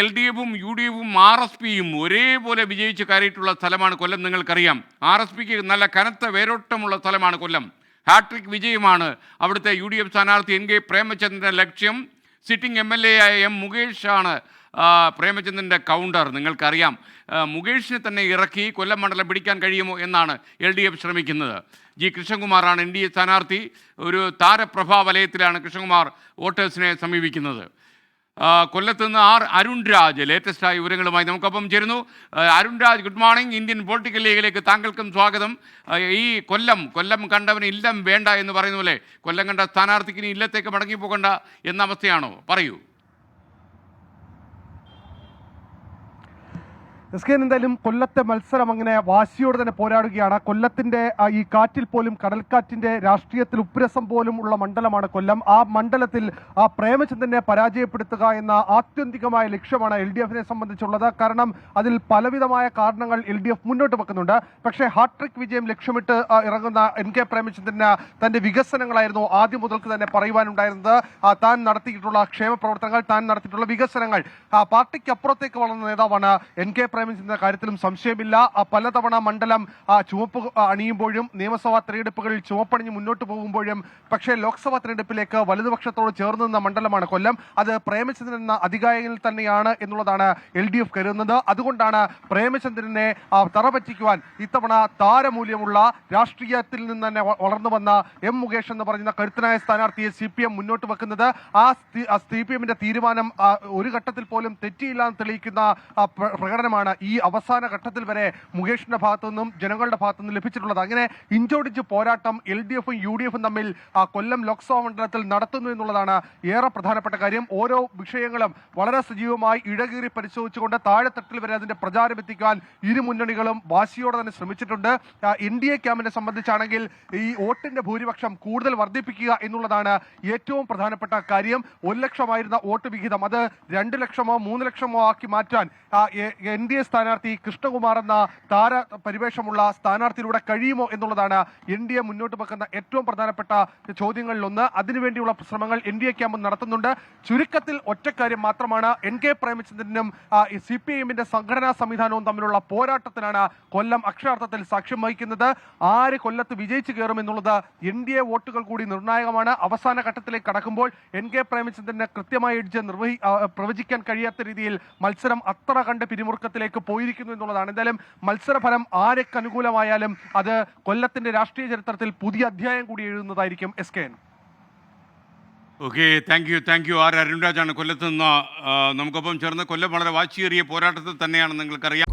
L D എഫും U D എഫും R S പിയും ഒരേപോലെ വിജയിച്ച് കയറിയിട്ടുള്ള സ്ഥലമാണ് കൊല്ലം. നിങ്ങൾക്കറിയാം ആർ എസ് പിക്ക് നല്ല കനത്ത വേരോട്ടമുള്ള സ്ഥലമാണ് കൊല്ലം. ഹാട്രിക് വിജയമാണ് അവിടുത്തെ യു ഡി എഫ് സ്ഥാനാർത്ഥി എൻ കെ പ്രേമചന്ദ്രന്റെ ലക്ഷ്യം. സിറ്റിംഗ് എം എൽ എ ആയ എം മുകേഷാണ് പ്രേമചന്ദ്രന്റെ കൗണ്ടർ. നിങ്ങൾക്കറിയാം മുകേഷിനെ തന്നെ ഇറക്കി കൊല്ലം മണ്ഡലം പിടിക്കാൻ കഴിയുമോ എന്നാണ് എൽ ഡി എഫ് ശ്രമിക്കുന്നത്. ജി കൃഷ്ണകുമാറാണ് എൻ ഡി എ സ്ഥാനാർത്ഥി. ഒരു താരപ്രഭാ വലയത്തിലാണ് കൃഷ്ണകുമാർ വോട്ടേഴ്സിനെ സമീപിക്കുന്നത്. കൊല്ലത്ത് നിന്ന് ആർ അരുൺ രാജ് ലേറ്റസ്റ്റ് ആയ വിവരങ്ങളുമായി നമുക്കൊപ്പം ചേരുന്നു. Arun Raj good morning Indian political ലീഗിലേക്ക് താങ്കൾക്കും സ്വാഗതം. ഈ കൊല്ലം കൊല്ലം കണ്ടവന് ഇല്ലം വേണ്ട എന്ന് പറയുന്ന പോലെ കൊല്ലം കണ്ട സ്ഥാനാർത്ഥിക്ക് ഇല്ലത്തേക്ക് മടങ്ങി പോകണ്ട എന്ന അവസ്ഥയാണോ? പറയൂ. എസ് കെ എന്തായാലും കൊല്ലത്തെ മത്സരം അങ്ങനെ വാശിയോട് തന്നെ പോരാടുകയാണ്. കൊല്ലത്തിന്റെ ഈ കാറ്റിൽ പോലും കടൽക്കാറ്റിന്റെ രാഷ്ട്രീയത്തിൽ ഉപ്രസം പോലും ഉള്ള മണ്ഡലമാണ് കൊല്ലം. ആ മണ്ഡലത്തിൽ ആ പ്രേമചന്ദ്രനെ പരാജയപ്പെടുത്തുക എന്ന ആത്യന്തികമായ ലക്ഷ്യമാണ് എൽ ഡി എഫിനെ സംബന്ധിച്ചുള്ളത്. കാരണം അതിൽ പലവിധമായ കാരണങ്ങൾ എൽ ഡി എഫ് മുന്നോട്ട് വെക്കുന്നുണ്ട്. പക്ഷേ ഹാട്രിക് വിജയം ലക്ഷ്യമിട്ട് ഇറങ്ങുന്ന എൻ കെ പ്രേമചന്ദ്രന് തന്റെ വികസനങ്ങളായിരുന്നു ആദ്യം മുതൽക്ക് തന്നെ പറയുവാനുണ്ടായിരുന്നത്. താൻ നടത്തിയിട്ടുള്ള ക്ഷേമ പ്രവർത്തനങ്ങൾ താൻ നടത്തിയിട്ടുള്ള വികസനങ്ങൾ. പാർട്ടിക്ക് അപ്പുറത്തേക്ക് വളർന്ന നേതാവാണ് എൻ കെ പ്രേമചന്ദ്രന്റെ കാര്യത്തിലും സംശയമില്ല. പലതവണ മണ്ഡലം ചുവപ്പ് അണിയുമ്പോഴും നിയമസഭാ തെരഞ്ഞെടുപ്പുകളിൽ ചുവപ്പണിഞ്ഞ് മുന്നോട്ട് പോകുമ്പോഴും പക്ഷേ ലോക്സഭാ തെരഞ്ഞെടുപ്പിലേക്ക് വലതുപക്ഷത്തോട് ചേർന്ന് നിന്ന മണ്ഡലമാണ് കൊല്ലം. അത് പ്രേമചന്ദ്രൻ എന്ന അധികാരിയിൽ തന്നെയാണ് എന്നുള്ളതാണ് എൽ ഡി എഫ് കരുതുന്നത്. അതുകൊണ്ടാണ് പ്രേമചന്ദ്രനെ ആ, തറ പറ്റിക്കുവാൻ ഇത്തവണ താരമൂല്യമുള്ള രാഷ്ട്രീയത്തിൽ നിന്ന് തന്നെ വളർന്നു വന്ന എം മുകേഷ് എന്ന് പറയുന്ന കരുത്തനായ സ്ഥാനാർത്ഥിയെ സി പി എം മുന്നോട്ട് വെക്കുന്നത്. ആ സി പി എമ്മിന്റെ തീരുമാനം ഒരു ഘട്ടത്തിൽ പോലും തെറ്റിയില്ല എന്ന് തെളിയിക്കുന്ന ആ, ഈ അവസാന ഘട്ടത്തിൽ വരെ മുകേഷിന്റെ ഭാഗത്തു നിന്നും ജനങ്ങളുടെ ഭാഗത്തു നിന്നും ലഭിച്ചിട്ടുള്ളത്. അങ്ങനെ ഇഞ്ചോടിഞ്ച് പോരാട്ടം എൽ ഡി എഫും യു ഡി എഫും തമ്മിൽ കൊല്ലം ലോക്സഭാ മണ്ഡലത്തിൽ നടത്തുന്നു എന്നുള്ളതാണ് ഏറെ പ്രധാനപ്പെട്ട കാര്യം. ഓരോ വിഷയങ്ങളും വളരെ സജീവമായി ഇടകീറി പരിശോധിച്ചുകൊണ്ട് താഴെത്തട്ടിൽ വരെ അതിന്റെ പ്രചാരം എത്തിക്കാൻ ഇരു മുന്നണികളും വാശിയോടെ തന്നെ ശ്രമിച്ചിട്ടുണ്ട്. എൻ ഡി എ ക്യാമ്പിനെ സംബന്ധിച്ചാണെങ്കിൽ ഈ വോട്ടിന്റെ ഭൂരിപക്ഷം കൂടുതൽ വർദ്ധിപ്പിക്കുക എന്നുള്ളതാണ് ഏറ്റവും പ്രധാനപ്പെട്ട കാര്യം. ഒരു ലക്ഷമായിരുന്ന വോട്ട് വിഹിതം അത് രണ്ട് ലക്ഷമോ മൂന്ന് ലക്ഷമോ ആക്കി മാറ്റാൻ എൻ ഡി എ സ്ഥാനാർത്ഥി കൃഷ്ണകുമാർ എന്ന താര പരിവേഷമുള്ള സ്ഥാനാർത്ഥിയിലൂടെ കഴിയുമോ എന്നുള്ളതാണ് എൻ ഡി എ മുന്നോട്ട് വെക്കുന്ന ഏറ്റവും പ്രധാനപ്പെട്ട ചോദ്യങ്ങളിലൊന്ന്. അതിനുവേണ്ടിയുള്ള ശ്രമങ്ങൾ എൻ ഡി എ ക്യാമ്പ് നടത്തുന്നുണ്ട്. ചുരുക്കത്തിൽ ഒറ്റക്കാര്യം മാത്രമാണ് എൻ കെ പ്രേമചന്ദ്രനും സി പി എമ്മിന്റെ സംഘടനാ സംവിധാനവും തമ്മിലുള്ള പോരാട്ടത്തിനാണ് കൊല്ലം അക്ഷരാർത്ഥത്തിൽ സാക്ഷ്യം വഹിക്കുന്നത്. ആര് കൊല്ലത്ത് വിജയിച്ചു കയറും എന്നുള്ളത് എൻ ഡി എ വോട്ടുകൾ കൂടി നിർണായകമാണ്. അവസാന ഘട്ടത്തിലേക്ക് കടക്കുമ്പോൾ എൻ കെ പ്രേമചന്ദ്രന് കൃത്യമായി ഇടിച്ച് നിർവഹി പ്രവചിക്കാൻ കഴിയാത്ത രീതിയിൽ മത്സരം അത്ര കണ്ട് പിരിമുറുക്കത്തിലേക്ക് പോയിരിക്കുന്നു എന്നുള്ളതാണ്. എന്തായാലും മത്സരഫലം ആരൊക്കെ അനുകൂലമായാലും അത് കൊല്ലത്തിന്റെ രാഷ്ട്രീയ ചരിത്രത്തിൽ പുതിയ അധ്യായം കൂടി എഴുതുന്നതായിരിക്കും S K N. Okay thank you thank you R അരുൺരാജാണ് കൊല്ലത്ത് നിന്ന് നമുക്കൊപ്പം ചേർന്ന് കൊല്ലം വളരെ വാശിയേറിയ പോരാട്ടത്തിൽ തന്നെയാണ് നിങ്ങൾക്കറിയാം.